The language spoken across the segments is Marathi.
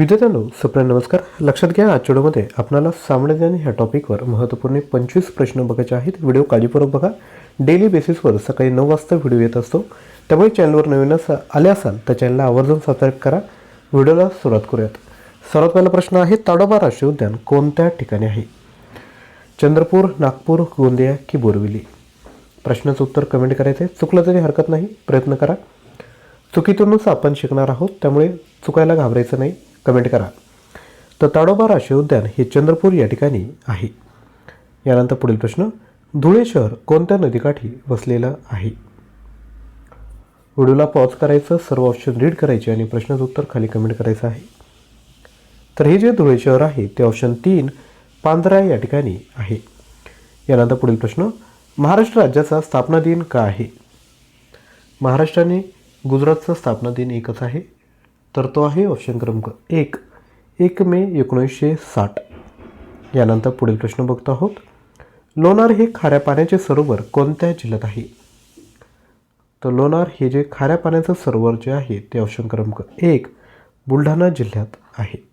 विद्यार्थ्यांनो सुप्रिया नमस्कार. लक्षात घ्या आज व्हिडिओमध्ये आपल्याला सामान्य ह्या टॉपिकवर महत्त्वपूर्ण पंचवीस प्रश्न बघायचे आहेत. व्हिडिओ काळजीपूर्वक बघा. डेली बेसिसवर सकाळी नऊ वाजता व्हिडिओ येत असतो. त्यामुळे चॅनलवर नवीन असा आले असाल तर चॅनलला आवर्जून सबस्क्राईब करा. व्हिडिओला सुरुवात करूयात. सर्वात पहिला प्रश्न आहे ताडोबा राष्ट्रीय उद्यान कोणत्या ठिकाणी आहे? चंद्रपूर नागपूर गोंदिया की बोरविली? प्रश्नाचं उत्तर कमेंट करायचं आहे चुकलं तरी हरकत नाही. प्रयत्न करा. चुकीतूनच आपण शिकणार आहोत. त्यामुळे चुकायला घाबरायचं नाही. कमेंट करा. तर ताडोबा राष्ट्रीय उद्यान हे चंद्रपूर या ठिकाणी आहे. यानंतर पुढील प्रश्न धुळे शहर कोणत्या नदीकाठी वसलेलं आहे? व्हिडिओला पॉज करायचं सर्व ऑप्शन रीड करायचे आणि प्रश्नाचं उत्तर खाली कमेंट करायचं आहे. तर हे जे धुळे शहर आहे ते ऑप्शन तीन पांजरा या ठिकाणी आहे. यानंतर पुढील प्रश्न महाराष्ट्र राज्याचा स्थापना दिन का आहे? महाराष्ट्राने गुजरातचा स्थापना दिन एकच आहे. तर तो आहे ऑप्शन क्रमांक एक. एक मे एकोणीसशे साठ. यानंतर पुढील प्रश्न बघतो आहोत. लोणार हे खाऱ्या पाण्याचे सरोवर कोणत्या जिल्ह्यात आहे? तर लोणार हे जे खाऱ्या पाण्याचं सरोवर जे आहे ते ऑप्शन क्रमांक एक बुलढाणा जिल्ह्यात आहे.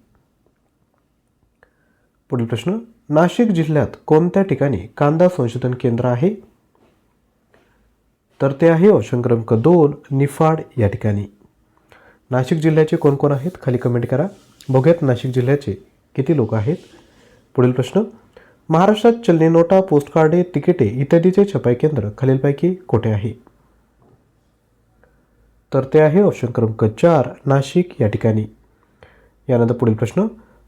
पुढील प्रश्न नाशिक जिल्ह्यात कोणत्या ठिकाणी कांदा संशोधन केंद्र आहे? तर ते आहे ऑप्शन क्रमांक दोन निफाड या ठिकाणी. नाशिक जिल्ह्याचे कोण कोण आहेत? खाली कमेंट करा. बघूयात नाशिक जिल्ह्याचे किती लोक आहेत? पुढील प्रश्न. महाराष्ट्रात चलनी नोटा पोस्टकार्डे तिकिटे इत्यादीचे छपाई केंद्र खालीलपैकी कोठे आहे? तर ते आहे ऑप्शन क्रमांक चार नाशिक या ठिकाणी. यानंतर पुढील प्रश्न.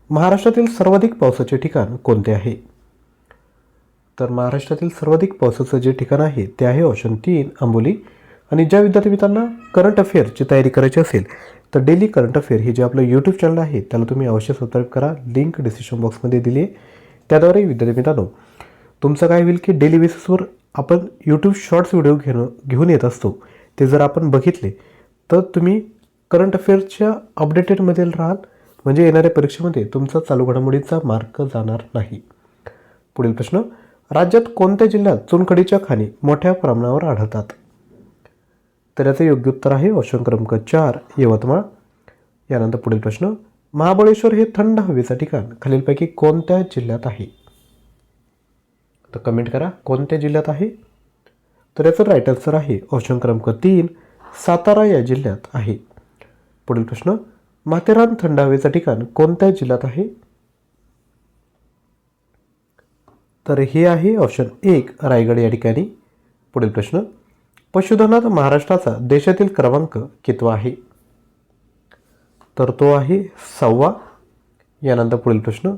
महाराष्ट्रातील सर्वाधिक पावसाचे ठिकाण कोणते आहे? तर महाराष्ट्रातील सर्वाधिक पावसाचं जे ठिकाण आहे ते आहे ऑप्शन तीन आंबोली आणि ज्या विद्यार्थी मित्रांना करंट अफेअरची तयारी करायची असेल तर डेली करंट अफेअर हे जे आपलं यूट्यूब चॅनल आहे त्याला तुम्ही अवश्य सबस्क्राईब करा. लिंक डिस्क्रिप्शन बॉक्समध्ये दिली आहे. त्याद्वारे विद्यार्थी मित्रांनो तुमचं काय होईल की डेली बेसिसवर आपण यूट्यूब शॉर्ट्स व्हिडिओ घेणं घेऊन येत असतो. ते जर आपण बघितले तर तुम्ही करंट अफेअर्सच्या अपडेटेडमध्ये राहाल. म्हणजे येणाऱ्या परीक्षेमध्ये तुमचा चालू घडामोडींचा मार्क जाणार नाही. पुढील प्रश्न राज्यात कोणत्या जिल्ह्यात चुनखडीच्या खाणी मोठ्या प्रमाणावर आढळतात? तर याचं योग्य उत्तर आहे ऑप्शन क्रमांक चार यवतमाळ. यानंतर पुढील प्रश्न महाबळेश्वर हे थंड हवेचं ठिकाण खालीलपैकी कोणत्या जिल्ह्यात आहे? तर कमेंट करा कोणत्या जिल्ह्यात आहे? तर याचं राईट आन्सर आहे ऑप्शन क्रमांक तीन सातारा या जिल्ह्यात आहे. पुढील प्रश्न माथेरान थंड हवेचं ठिकाण कोणत्या जिल्ह्यात आहे? तर हे आहे ऑप्शन एक रायगड या ठिकाणी. पुढील प्रश्न पशुधनात महाराष्ट्राचा देशातील क्रमांक कितवा आहे? तर तो आहे सव्वा. यानंतर पुढील प्रश्न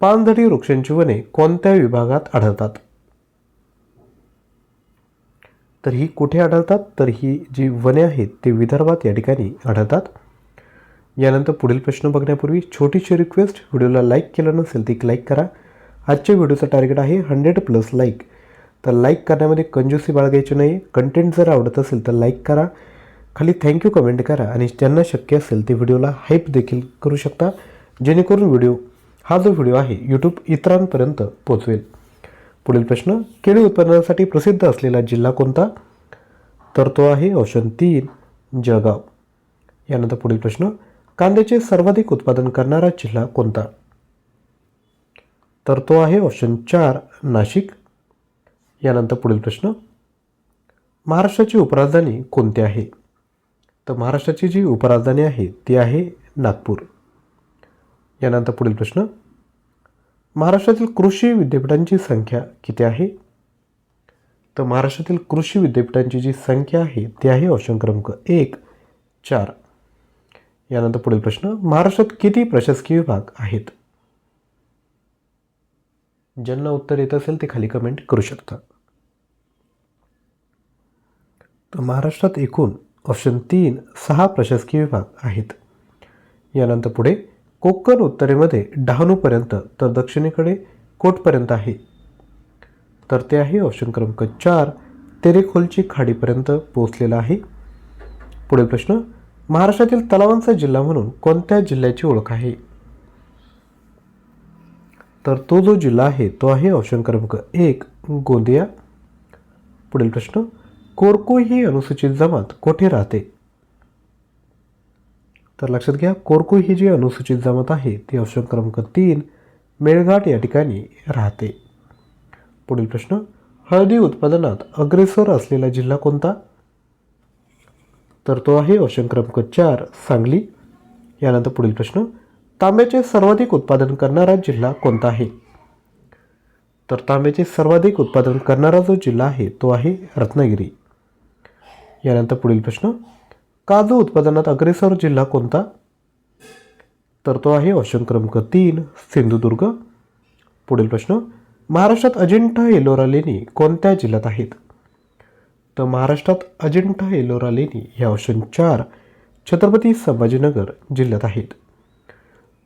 पानझडी वृक्षांची वने कोणत्या विभागात आढळतात? तर ही कुठे आढळतात? तर ही जी वने आहेत ती विदर्भात या ठिकाणी आढळतात. यानंतर पुढील प्रश्न बघण्यापूर्वी छोटीशी रिक्वेस्ट व्हिडिओला लाईक केलं नसेल ती लाईक करा. आजच्या व्हिडिओचं टार्गेट आहे हंड्रेड प्लस लाईक तर लाईक करण्यामध्ये कंजूसी बाळगायची नाही. कंटेंट जर आवडत असेल तर लाईक करा. खाली थँक्यू कमेंट करा आणि ज्यांना शक्य असेल ते व्हिडिओला हाईप देखील करू शकता. जेणेकरून व्हिडिओ हा जो व्हिडिओ आहे यूट्यूब इतरांपर्यंत पोचवेल पुढील प्रश्न केळी उत्पादनासाठी प्रसिद्ध असलेला जिल्हा कोणता? तर तो आहे ऑप्शन तीन जळगाव. यानंतर पुढील प्रश्न कांद्याचे सर्वाधिक उत्पादन करणारा जिल्हा कोणता? तर तो आहे ऑप्शन चार नाशिक. यानंतर पुढील प्रश्न. महाराष्ट्राची उपराजधानी कोणती आहे? तर महाराष्ट्राची जी उपराजधानी आहे ती आहे नागपूर. यानंतर पुढील प्रश्न. महाराष्ट्रातील कृषी विद्यापीठांची संख्या किती आहे? तर महाराष्ट्रातील कृषी विद्यापीठांची जी संख्या आहे ती आहे ऑप्शन क्रमांक एक चार. यानंतर पुढील प्रश्न. महाराष्ट्रात किती प्रशासकीय विभाग आहेत? ज्यांना उत्तर येत असेल ते खाली कमेंट करू शकता. तर महाराष्ट्रात एकूण ऑप्शन तीन सहा प्रशासकीय विभाग आहेत. यानंतर पुढे कोकण उत्तरेमध्ये डहाणूपर्यंत तर दक्षिणेकडे कोटपर्यंत आहे. तर ते आहे ऑप्शन क्रमांक चार तेरेखोलची खाडीपर्यंत पोहोचलेला आहे. पुढील प्रश्न महाराष्ट्रातील तलावांचा जिल्हा म्हणून कोणत्या जिल्ह्याची ओळख आहे? तर तो जो जिल्हा आहे तो आहे ऑप्शन क्रमांक एक गोंदिया. पुढील प्रश्न कोरकू ही अनुसूचित जमात कोठे राहते? तर लक्षात घ्या कोरकू ही जी अनुसूचित जमात आहे ती ऑप्शन क्रमांक तीन मेळघाट या ठिकाणी राहते. पुढील प्रश्न हळदी उत्पादनात अग्रेसर असलेला जिल्हा कोणता? तर तो आहे ऑप्शन क्रमांक चार सांगली. यानंतर पुढील प्रश्न तांब्याचे सर्वाधिक उत्पादन करणारा जिल्हा कोणता आहे? तर तांब्याचे सर्वाधिक उत्पादन करणारा जो जिल्हा आहे तो आहे रत्नागिरी. यानंतर पुढील प्रश्न. काजू उत्पादनात अग्रेसर जिल्हा कोणता? तर तो आहे ऑप्शन क्रमांक तीन सिंधुदुर्ग. पुढील प्रश्न. महाराष्ट्रात अजिंठा एलोरा लेणी कोणत्या जिल्ह्यात आहेत? तर महाराष्ट्रात अजिंठा एलोरा लेणी ह्या ऑप्शन चार छत्रपती संभाजीनगर जिल्ह्यात आहेत.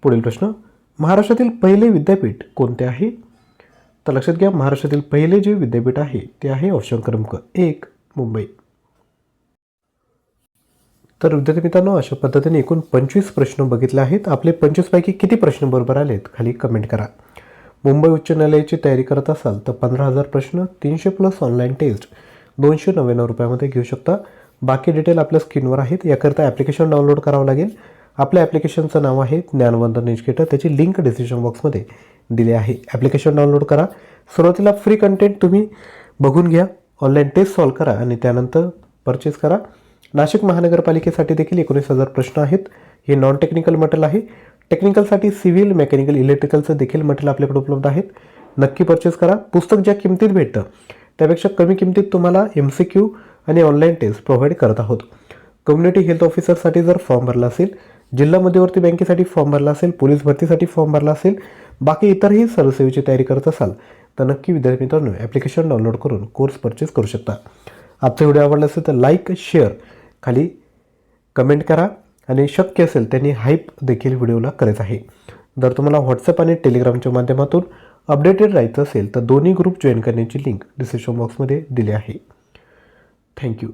पुढील प्रश्न महाराष्ट्रातील पहिले विद्यापीठ कोणते आहे? तर लक्षात घ्या महाराष्ट्रातील पहिले जे विद्यापीठ आहे ते आहे ऑप्शन क्रमांक एक मुंबई. तर विद्यार्थी मित्रांनो अशा पद्धतीने एकूण पंचवीस प्रश्न बघितले आहेत. आपले पंचवीसपैकी किती प्रश्न बरोबर आलेत खाली कमेंट करा. मुंबई उच्च न्यायालयाची तयारी करत असाल तर पंधरा हजार प्रश्न तीनशे प्लस ऑनलाईन टेस्ट दोनशे नव्याण्णव रुपयामध्ये घेऊ शकता. बाकी डिटेल आपल्या स्क्रीनवर आहेत. याकरिता ॲप्लिकेशन डाउनलोड करावं लागेल. आपल्या ॲप्लिकेशनचं नाव आहे ज्ञानवंदन एज्युकेटर त्याची लिंक डिस्क्रिप्शन बॉक्समध्ये दिली आहे. ॲप्लिकेशन डाउनलोड करा. सुरुवातीला फ्री कंटेंट तुम्ही बघून घ्या. ऑनलाईन टेस्ट सॉल्व करा आणि त्यानंतर परचेस करा. नाशिक महानगरपालिकेसाठी देखील एकोणीस हजार प्रश्न आहेत. हे नॉन टेक्निकल मटेरियल आहे टेक्निकलसाठी सिव्हिल मेकॅनिकल इलेक्ट्रिकलचं देखील मटेरियल आपल्याकडे उपलब्ध आहेत. नक्की परचेस करा. पुस्तक ज्या किमतीत भेटतं त्यापेक्षा कमी किमतीत तुम्हाला एम सी क्यू आणि ऑनलाईन टेस्ट प्रोव्हाइड करत आहोत. कम्युनिटी हेल्थ ऑफिसरसाठी जर फॉर्म भरला असेल जिल्हा मध्यवर्ती बँकेसाठी फॉर्म भरला असेल पोलीस भरतीसाठी फॉर्म भरला असेल बाकी इतरही सरसेवेची तयारी करत असाल तर नक्की विद्यार्थी मित्रांनो ॲप्लिकेशन डाउनलोड करून कोर्स परचेस करू शकता. आजचा व्हिडिओ आवडला असेल तर लाईक शेअर खाली कमेंट करा आणि शक्य असेल त्यांनी हाईप देखील व्हिडिओला करायचं आहे. जर तुम्हाला व्हॉट्सअप आणि टेलिग्रामच्या माध्यमातून अपडेटेड राहायचं असेल तर दोन्ही ग्रुप जॉईन करण्याची लिंक डिस्क्रिप्शन बॉक्समध्ये दिली आहे. थँक्यू